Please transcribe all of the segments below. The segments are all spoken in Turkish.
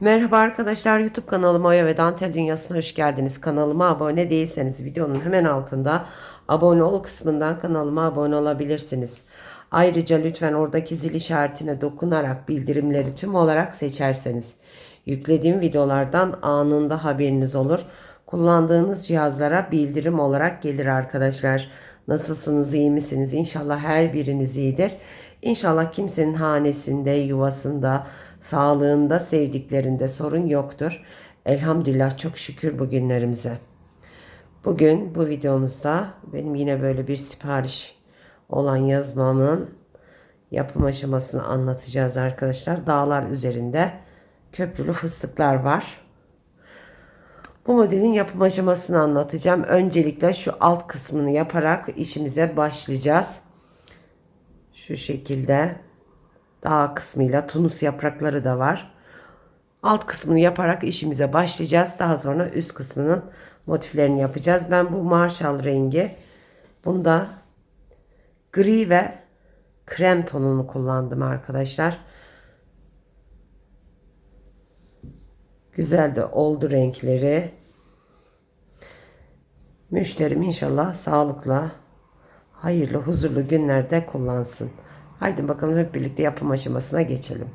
Merhaba arkadaşlar YouTube kanalıma Oya ve Dantel Dünyası'na hoş geldiniz. Kanalıma abone değilseniz videonun hemen altında abone ol kısmından kanalıma abone olabilirsiniz. Ayrıca lütfen oradaki zil işaretine dokunarak bildirimleri tüm olarak seçerseniz yüklediğim videolardan anında haberiniz olur. Kullandığınız cihazlara bildirim olarak gelir arkadaşlar. Nasılsınız, iyi misiniz? İnşallah her biriniz iyidir. İnşallah kimsenin hanesinde, yuvasında, sağlığında, sevdiklerinde sorun yoktur. Elhamdülillah çok şükür bugünlerimize. Bugün bu videomuzda benim yine böyle bir sipariş olan yazmamın yapım aşamasını anlatacağız arkadaşlar. Dağlar üzerinde köprülü fıstıklar var. Bu modelin yapım aşamasını anlatacağım. Öncelikle şu alt kısmını yaparak işimize başlayacağız. Şu şekilde dağ kısmıyla tunus yaprakları da var. Alt kısmını yaparak işimize başlayacağız. Daha sonra üst kısmının motiflerini yapacağız. Ben bu marshall rengi bunda gri ve krem tonunu kullandım arkadaşlar. Güzel de oldu renkleri. Müşterim inşallah sağlıkla, hayırlı, huzurlu günlerde kullansın. Haydi bakalım hep birlikte yapım aşamasına geçelim.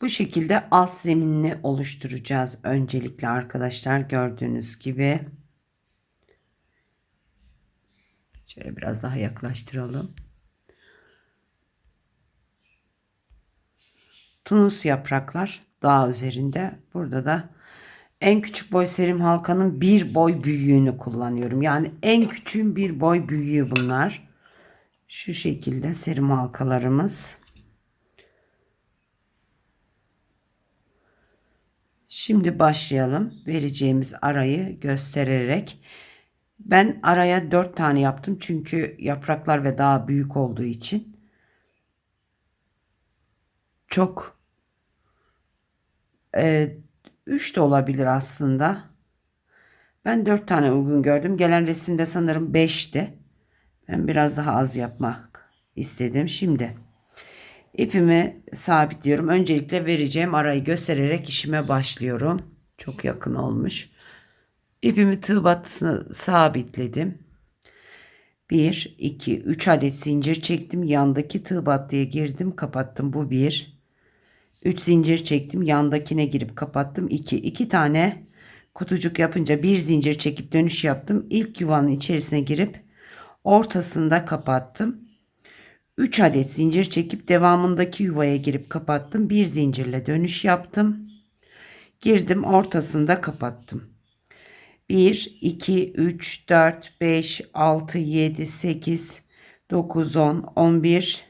Bu şekilde alt zeminini oluşturacağız öncelikle arkadaşlar gördüğünüz gibi. Şöyle biraz daha yaklaştıralım. Tunus yapraklar dağ üzerinde. Burada da en küçük boy serim halkanın bir boy büyüğünü kullanıyorum. Yani en küçüğün bir boy büyüğü bunlar. Şu şekilde serim halkalarımız. Şimdi başlayalım. Vereceğimiz arayı göstererek. Ben araya 4 tane yaptım. Çünkü yapraklar ve daha büyük olduğu için. Çok e, 3 de olabilir aslında. Ben 4 tane uygun gördüm. Gelen resimde sanırım 5'ti. Ben biraz daha az yapmak istedim. Şimdi ipimi sabitliyorum. Öncelikle vereceğim arayı göstererek işime başlıyorum. Çok yakın olmuş. İpimi tığ battısına sabitledim. 1, 2, 3 adet zincir çektim. Yandaki tığ battıya girdim. Kapattım. Bu 1. 3 zincir çektim. Yandakine girip kapattım. 2. 2 tane kutucuk yapınca bir zincir çekip dönüş yaptım. İlk yuvanın içerisine girip ortasında kapattım. 3 adet zincir çekip devamındaki yuvaya girip kapattım. Bir zincirle dönüş yaptım. Girdim ortasında kapattım. 1, 2, 3, 4, 5, 6, 7, 8, 9, 10, 11,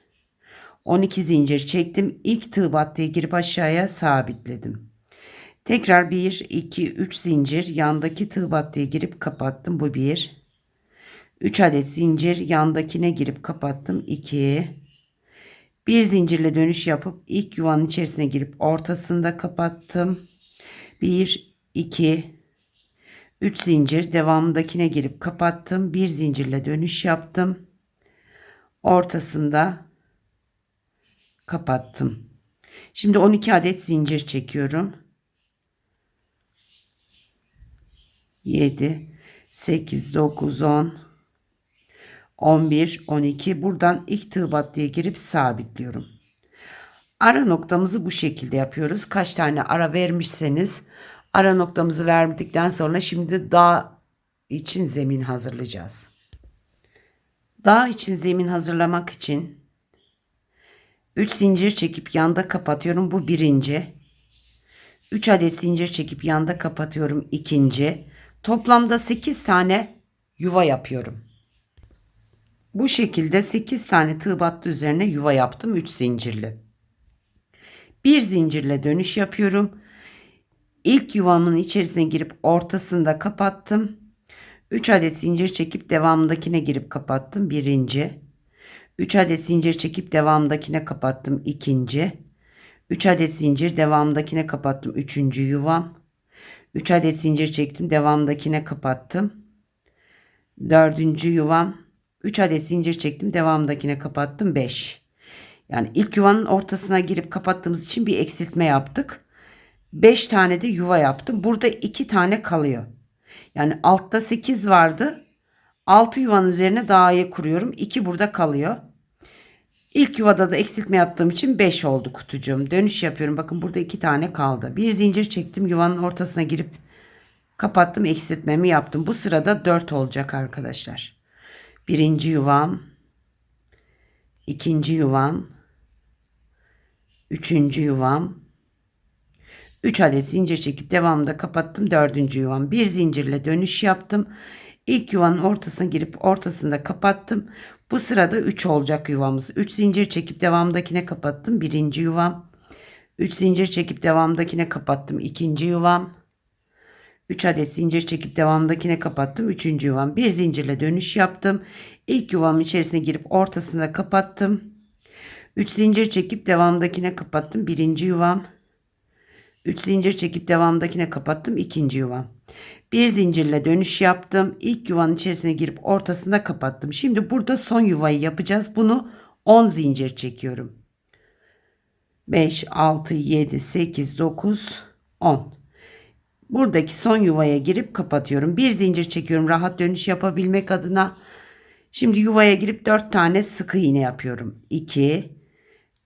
12 zincir çektim. İlk tığ battıya girip aşağıya sabitledim. Tekrar 1, 2, 3 zincir yandaki tığ battıya girip kapattım. Bu 1. 3 adet zincir yandakine girip kapattım. 2. Bir zincirle dönüş yapıp ilk yuvanın içerisine girip ortasında kapattım. 1, 2, 3 zincir devamındakine girip kapattım. Bir zincirle dönüş yaptım. Ortasında kapattım. Şimdi 12 adet zincir çekiyorum. 7 8 9 10 11 12 buradan ilk tığ battıya girip sabitliyorum. Ara noktamızı bu şekilde yapıyoruz. Kaç tane ara vermişseniz ara noktamızı verdikten sonra şimdi dağ için zemin hazırlayacağız. Dağ için zemin hazırlamak için 3 zincir çekip yanda kapatıyorum. Bu birinci. 3 adet zincir çekip yanda kapatıyorum. ikinci. Toplamda 8 tane yuva yapıyorum. Bu şekilde 8 tane tığ battı üzerine yuva yaptım 3 zincirli. Bir zincirle dönüş yapıyorum. İlk yuvamın içerisine girip ortasında kapattım. 3 adet zincir çekip devamındakine girip kapattım. Birinci. 3 adet zincir çekip devamındakine kapattım. ikinci. 3 adet zincir devamındakine kapattım. Üçüncü yuvam. 3 adet zincir çektim. Devamındakine kapattım. Dördüncü yuvam. 3 adet zincir çektim. Devamındakine kapattım. 5. Yani ilk yuvanın ortasına girip kapattığımız için bir eksiltme yaptık. 5 tane de yuva yaptım. Burada 2 tane kalıyor. Yani altta 8 vardı. 6 yuvanın üzerine dağı kuruyorum. 2 burada kalıyor. İlk yuvada da eksiltme yaptığım için 5 oldu kutucuğum. Dönüş yapıyorum. Bakın burada 2 tane kaldı. Bir zincir çektim. Yuvanın ortasına girip kapattım. Eksiltmemi yaptım. Bu sırada 4 olacak arkadaşlar. Birinci yuvam. ikinci yuvam. Üçüncü yuvam. 3 adet zincir çekip devamında kapattım. Dördüncü yuvam. Bir zincirle dönüş yaptım. İlk yuvanın ortasına girip ortasında kapattım. Bu sırada 3 olacak yuvamız. 3 zincir çekip devamdakine kapattım. Birinci yuvam. 3 zincir çekip devamdakine kapattım. ikinci yuvam. 3 adet zincir çekip devamdakine kapattım. Üçüncü yuvam. Bir zincirle dönüş yaptım. İlk yuvamın içerisine girip ortasında kapattım. 3 zincir çekip devamdakine kapattım. Birinci yuvam. 3 zincir çekip devamdakine kapattım. ikinci yuvam. Bir zincirle dönüş yaptım. İlk yuvanın içerisine girip ortasında kapattım. Şimdi burada son yuvayı yapacağız. Bunu 10 zincir çekiyorum. 5, 6, 7, 8, 9, 10. Buradaki son yuvaya girip kapatıyorum. Bir zincir çekiyorum rahat dönüş yapabilmek adına. Şimdi yuvaya girip 4 tane sık iğne yapıyorum. 2,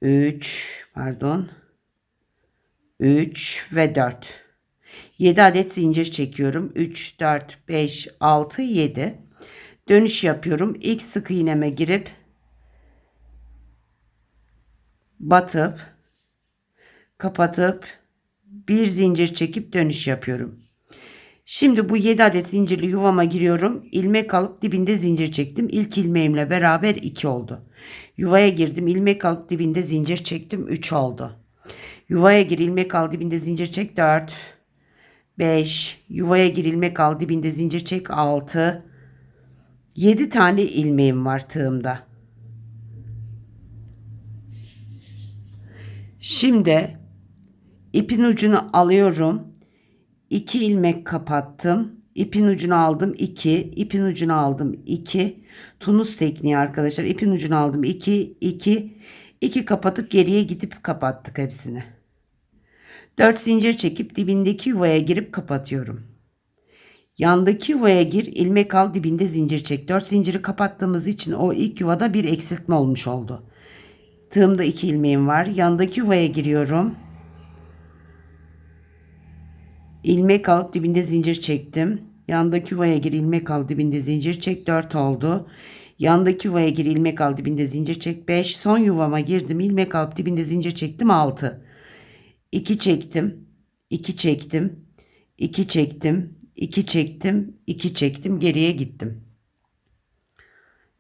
3, pardon. 3 ve 4. 7 adet zincir çekiyorum. 3, 4, 5, 6, 7. Dönüş yapıyorum. İlk sık iğneme girip batıp kapatıp bir zincir çekip dönüş yapıyorum. Şimdi bu 7 adet zincirli yuvama giriyorum. İlmek alıp dibinde zincir çektim. İlk ilmeğimle beraber 2 oldu. Yuvaya girdim. ilmek alıp dibinde zincir çektim. 3 oldu. Yuvaya gir ilmek dibinde zincir çek 4. 5. Yuvaya gir ilmek dibinde zincir çek 6. 7 tane ilmeğim var tığımda. Şimdi ipin ucunu alıyorum. 2 ilmek kapattım. İpin ucunu aldım 2, ipin ucunu aldım 2. Tunus tekniği arkadaşlar. İpin ucunu aldım 2, 2. 2 kapatıp geriye gidip kapattık hepsini. 4 zincir çekip dibindeki yuvaya girip kapatıyorum. Yandaki yuvaya gir, ilmek al, dibinde zincir çek. 4 zinciri kapattığımız için o ilk yuvada bir eksiltme olmuş oldu. Tığımda 2 ilmeğim var. Yandaki yuvaya giriyorum. ilmek alıp dibinde zincir çektim. Yandaki yuvaya gir ilmek al dibinde zincir çek 4 oldu. Yandaki yuvaya gir ilmek al dibinde zincir çek 5. Son yuvama girdim ilmek alıp dibinde zincir çektim 6. 2 çektim. 2 çektim. 2 çektim. 2 çektim. 2 çektim. Geriye gittim.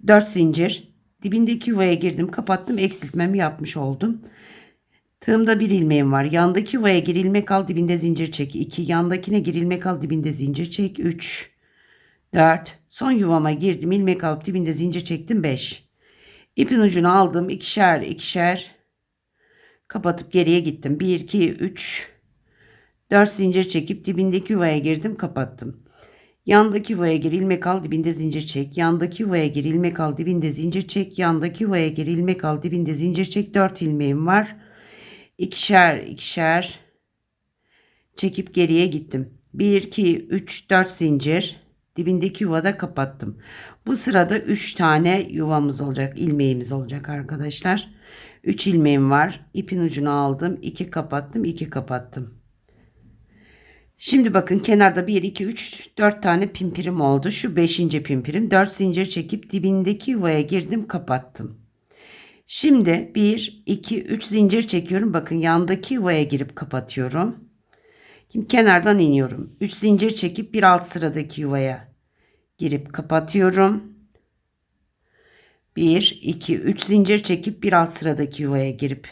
4 zincir. Dibindeki yuvaya girdim. Kapattım. Eksiltmemi yapmış oldum. Tığımda bir ilmeğim var. Yandaki yuvaya gir ilmek al dibinde zincir çek. 2. Yandakine gir ilmek al dibinde zincir çek. 3. 4. Son yuvama girdim. ilmek alıp dibinde zincir çektim. 5. İpin ucunu aldım. ikişer ikişer. Kapatıp geriye gittim. 1, 2, 3. 4 zincir çekip dibindeki yuvaya girdim. Kapattım. Yandaki yuvaya gir ilmek al dibinde zincir çek. Yandaki yuvaya gir ilmek al dibinde zincir çek. Yandaki yuvaya gir ilmek al dibinde zincir çek. 4 ilmeğim var ikişer ikişer çekip geriye gittim. 1 2 3 4 zincir dibindeki yuvada kapattım. Bu sırada 3 tane yuvamız olacak, ilmeğimiz olacak arkadaşlar. 3 ilmeğim var. İpin ucunu aldım. 2 kapattım, 2 kapattım. Şimdi bakın kenarda 1 2 3 4 tane pimpirim oldu. Şu 5. pimpirim. 4 zincir çekip dibindeki yuvaya girdim, kapattım. Şimdi 1, 2, 3 zincir çekiyorum. Bakın yandaki yuvaya girip kapatıyorum. Şimdi kenardan iniyorum. 3 zincir çekip bir alt sıradaki yuvaya girip kapatıyorum. 1, 2, 3 zincir çekip bir alt sıradaki yuvaya girip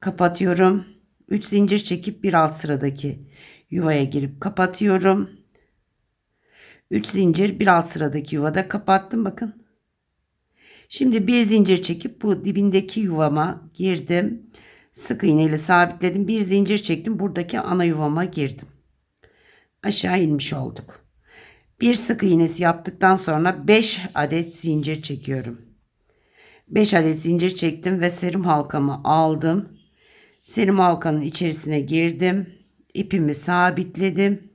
kapatıyorum. 3 zincir çekip bir alt sıradaki yuvaya girip kapatıyorum. 3 zincir bir alt sıradaki yuvada kapattım bakın. Şimdi bir zincir çekip bu dibindeki yuvama girdim. Sık iğne ile sabitledim. Bir zincir çektim. Buradaki ana yuvama girdim. Aşağı inmiş olduk. Bir sık iğnesi yaptıktan sonra 5 adet zincir çekiyorum. 5 adet zincir çektim ve serum halkamı aldım. Serum halkanın içerisine girdim. İpimi sabitledim.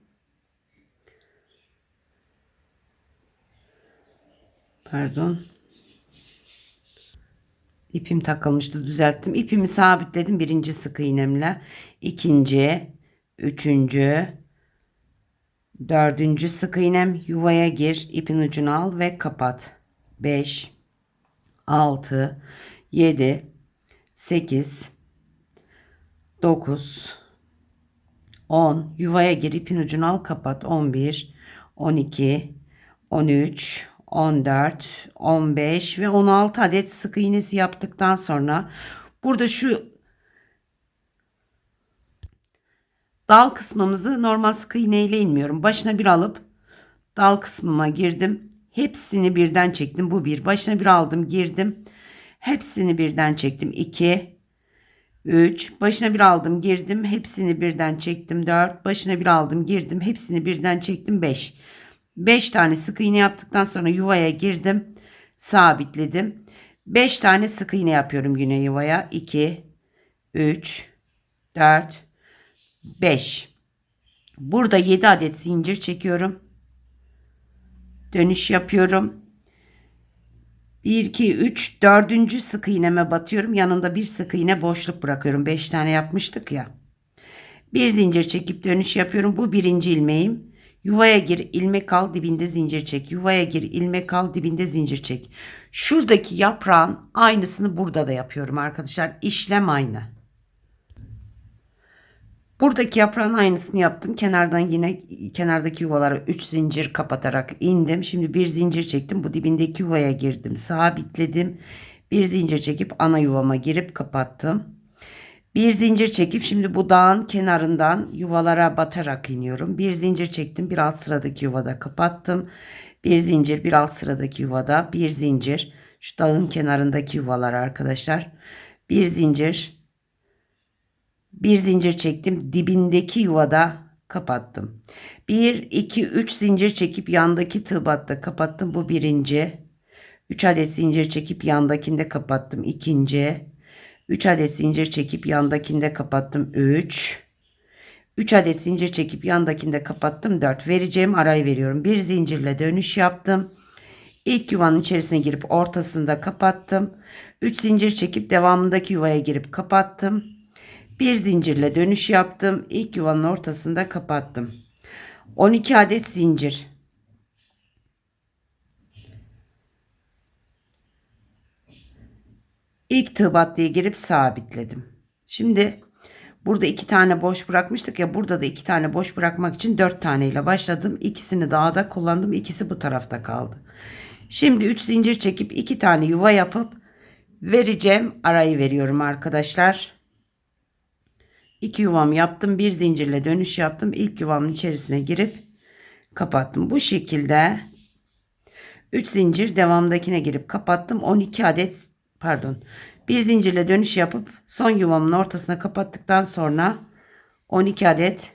Pardon. İpim takılmıştı düzelttim. İpimi sabitledim birinci sık iğnemle. ikinci, üçüncü, dördüncü sık iğnem yuvaya gir. ipin ucunu al ve kapat. 5, 6, 7, 8, 9, 10 yuvaya gir ipin ucunu al kapat. 11 12 13 14 15 ve 16 adet sık iğnesi yaptıktan sonra burada şu dal kısmımızı normal sık iğne ile inmiyorum. Başına bir alıp dal kısmıma girdim hepsini birden çektim. Bu bir. Başına bir aldım girdim. Hepsini birden çektim. 2 3 başına bir aldım girdim. Hepsini birden çektim. 4 başına bir aldım girdim. Hepsini birden çektim. 5 5 tane sık iğne yaptıktan sonra yuvaya girdim. Sabitledim. 5 tane sık iğne yapıyorum yine yuvaya. 2 3 4 5 burada 7 adet zincir çekiyorum dönüş yapıyorum 1, 2, 3, 4. sık iğneme batıyorum. Yanında bir sık iğne boşluk bırakıyorum. 5 tane yapmıştık ya. Bir zincir çekip dönüş yapıyorum. Bu birinci ilmeğim. Yuvaya gir, ilmek al, dibinde zincir çek. Yuvaya gir, ilmek al, dibinde zincir çek. Şuradaki yaprağın aynısını burada da yapıyorum arkadaşlar. İşlem aynı. Buradaki yaprağın aynısını yaptım. Kenardan yine kenardaki yuvalara 3 zincir kapatarak indim. Şimdi bir zincir çektim. Bu dibindeki yuvaya girdim. Sabitledim. Bir zincir çekip ana yuvama girip kapattım. Bir zincir çekip şimdi bu dağın kenarından yuvalara batarak iniyorum. Bir zincir çektim. Bir alt sıradaki yuvada kapattım. Bir zincir bir alt sıradaki yuvada bir zincir. Şu dağın kenarındaki yuvalar arkadaşlar. Bir zincir bir zincir çektim. Dibindeki yuvada kapattım. 1, 2, 3 zincir çekip yandaki tığ batta kapattım. Bu birinci. 3 adet zincir çekip yandakinde kapattım. ikinci. 3 adet zincir çekip yandakinde kapattım. 3. 3 adet zincir çekip yandakinde kapattım. 4. Vereceğim arayı veriyorum. Bir zincirle dönüş yaptım. İlk yuvanın içerisine girip ortasında kapattım. 3 zincir çekip devamındaki yuvaya girip kapattım. Bir zincirle dönüş yaptım. İlk yuvanın ortasında kapattım. 12 adet zincir. İlk tığ battıya girip sabitledim. Şimdi burada iki tane boş bırakmıştık ya burada da iki tane boş bırakmak için dört tane ile başladım. İkisini dağda kullandım. İkisi bu tarafta kaldı. Şimdi üç zincir çekip iki tane yuva yapıp vereceğim arayı veriyorum arkadaşlar. İki yuvam yaptım. Bir zincirle dönüş yaptım. İlk yuvamın içerisine girip kapattım. Bu şekilde 3 zincir devamdakine girip kapattım. 12 adet pardon. Bir zincirle dönüş yapıp son yuvamın ortasına kapattıktan sonra 12 adet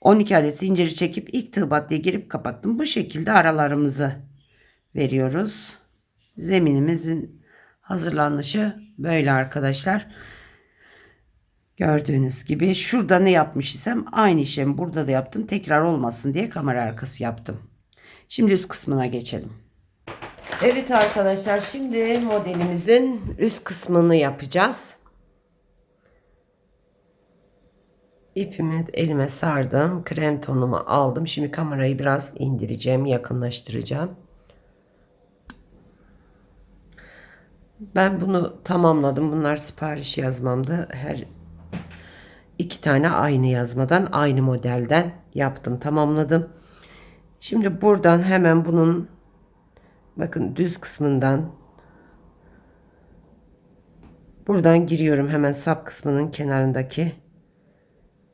On iki adet zinciri çekip ilk tığ battıya girip kapattım. Bu şekilde aralarımızı veriyoruz. Zeminimizin hazırlanışı böyle arkadaşlar. Gördüğünüz gibi şurada ne yapmış isem aynı işlemi burada da yaptım. Tekrar olmasın diye kamera arkası yaptım. Şimdi üst kısmına geçelim. Evet arkadaşlar şimdi modelimizin üst kısmını yapacağız. İpimi elime sardım. Krem tonumu aldım. Şimdi kamerayı biraz indireceğim, yakınlaştıracağım. Ben bunu tamamladım. Bunlar sipariş yazmamdı. Her iki tane aynı yazmadan, aynı modelden yaptım, tamamladım. Şimdi buradan hemen bunun bakın düz kısmından buradan giriyorum hemen sap kısmının kenarındaki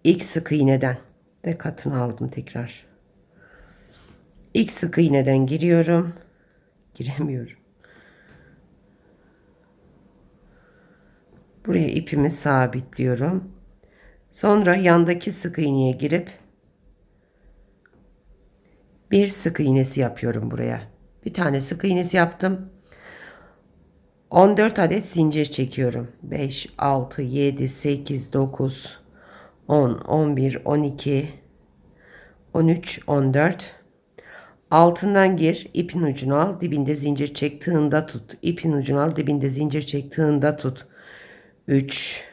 ilk sık iğneden de katını aldım tekrar. İlk sık iğneden giriyorum. Giremiyorum. Buraya ipimi sabitliyorum. Sonra yandaki sık iğneye girip Bir sık iğnesi yapıyorum buraya. Bir tane sık iğnesi yaptım. 14 adet zincir çekiyorum. 5, 6, 7, 8, 9, 10, 11, 12, 13, 14. Altından gir, ipin ucunu al, dibinde zincir çek, tığında tut. İpin ucunu al, dibinde zincir çek, tığında tut. 3,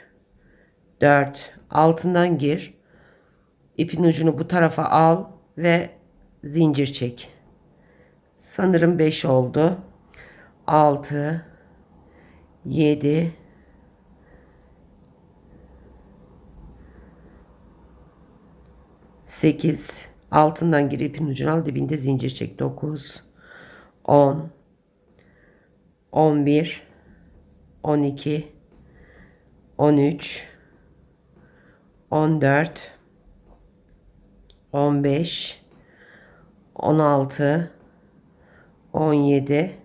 4, altından gir. İpin ucunu bu tarafa al ve zincir çek. Sanırım 5 oldu. 6, 7, 8 altından gir ipin ucunu al dibinde zincir çek 9 10 11 12 13 14 15 16 17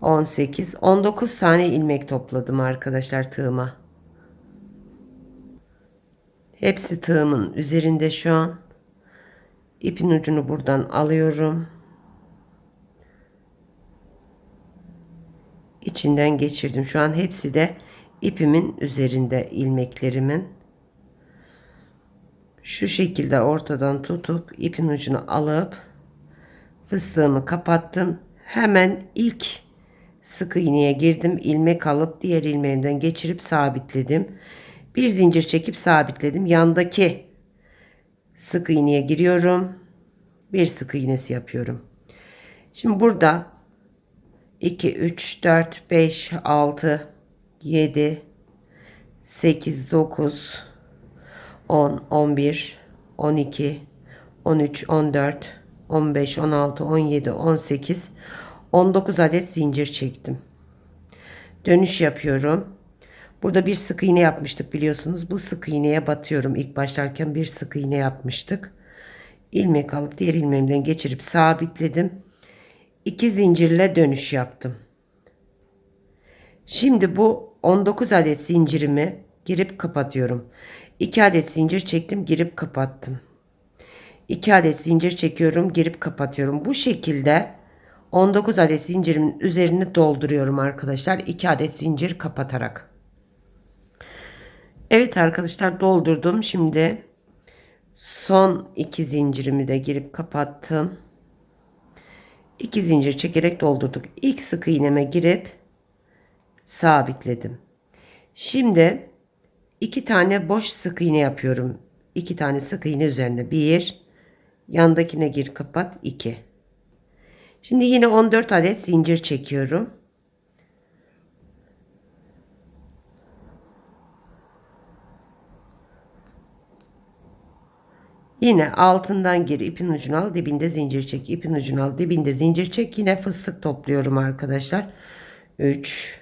18 19 tane ilmek topladım arkadaşlar tığıma. Hepsi tığımın üzerinde şu an. İpin ucunu buradan alıyorum. İçinden geçirdim. Şu an hepsi de ipimin üzerinde ilmeklerimin. Şu şekilde ortadan tutup ipin ucunu alıp fıstığımı kapattım. Hemen ilk sık iğneye girdim. ilmek alıp diğer ilmeğimden geçirip sabitledim. Bir zincir çekip sabitledim. Yandaki sık iğneye giriyorum. Bir sık iğnesi yapıyorum. Şimdi burada 2 3 4 5 6 7 8 9 10 11 12 13 14 15 16 17 18 19 adet zincir çektim. Dönüş yapıyorum. Burada bir sık iğne yapmıştık biliyorsunuz. Bu sık iğneye batıyorum. İlk başlarken bir sık iğne yapmıştık. İlmek alıp diğer ilmeğimden geçirip sabitledim. İki zincirle dönüş yaptım. Şimdi bu 19 adet zincirimi girip kapatıyorum. 2 adet zincir çektim, girip kapattım. 2 adet zincir çekiyorum, girip kapatıyorum. Bu şekilde 19 adet zincirimin üzerini dolduruyorum arkadaşlar. 2 adet zincir kapatarak. Evet arkadaşlar doldurdum. Şimdi son iki zincirimi de girip kapattım. İki zincir çekerek doldurduk. İlk sık iğneme girip sabitledim. Şimdi iki tane boş sık iğne yapıyorum. İki tane sık iğne üzerine bir, yandakine gir kapat iki. Şimdi yine 14 adet zincir çekiyorum. Yine altından gir ipin ucunu al dibinde zincir çek ipin ucunu al dibinde zincir çek yine fıstık topluyorum arkadaşlar 3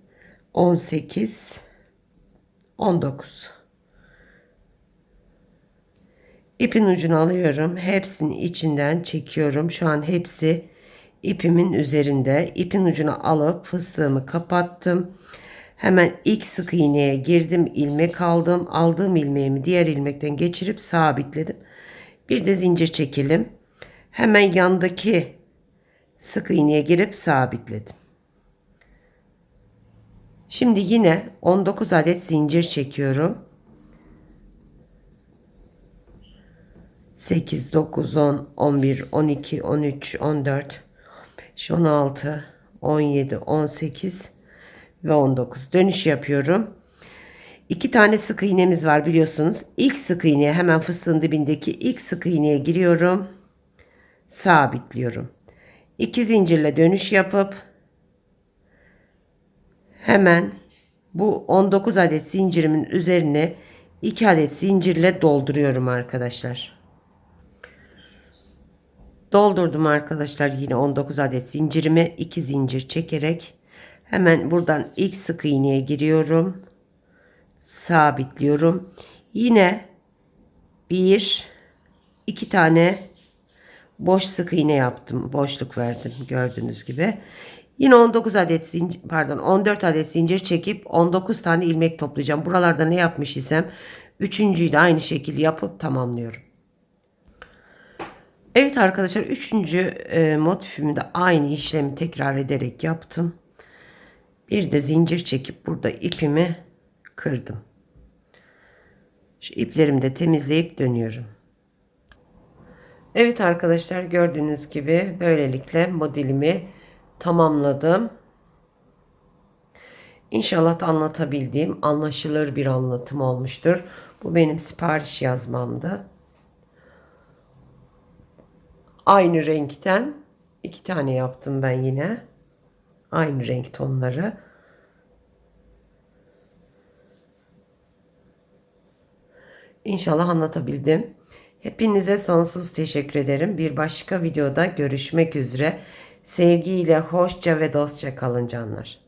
18 19 İpin ucunu alıyorum. Hepsini içinden çekiyorum. Şu an hepsi ipimin üzerinde. İpin ucunu alıp fıstığımı kapattım. Hemen ilk sık iğneye girdim. ilmek aldım. Aldığım ilmeğimi diğer ilmekten geçirip sabitledim. Bir de zincir çekelim. Hemen yandaki sık iğneye girip sabitledim. Şimdi yine 19 adet zincir çekiyorum. 8, 9, 10, 11, 12, 13, 14, 15, 16, 17, 18 ve 19. Dönüş yapıyorum. İki tane sık iğnemiz var biliyorsunuz. İlk sık iğneye hemen fıstığın dibindeki ilk sık iğneye giriyorum. Sabitliyorum. İki zincirle dönüş yapıp hemen bu 19 adet zincirimin üzerine 2 adet zincirle dolduruyorum arkadaşlar. Doldurdum arkadaşlar yine 19 adet zincirimi 2 zincir çekerek hemen buradan ilk sık iğneye giriyorum. Sabitliyorum. Yine bir iki tane boş sık iğne yaptım. Boşluk verdim gördüğünüz gibi. Yine 19 adet zincir pardon 14 adet zincir çekip 19 tane ilmek toplayacağım. Buralarda ne yapmış isem üçüncüyü de aynı şekilde yapıp tamamlıyorum. Evet arkadaşlar üçüncü e, motifimi de aynı işlemi tekrar ederek yaptım. Bir de zincir çekip burada ipimi kırdım. Şu iplerimi de temizleyip dönüyorum. Evet arkadaşlar gördüğünüz gibi böylelikle modelimi tamamladım. İnşallah da anlatabildiğim anlaşılır bir anlatım olmuştur. Bu benim sipariş yazmamdı. Aynı renkten iki tane yaptım ben yine. Aynı renk tonları. İnşallah anlatabildim. Hepinize sonsuz teşekkür ederim. Bir başka videoda görüşmek üzere. Sevgiyle, hoşça ve dostça kalın canlar.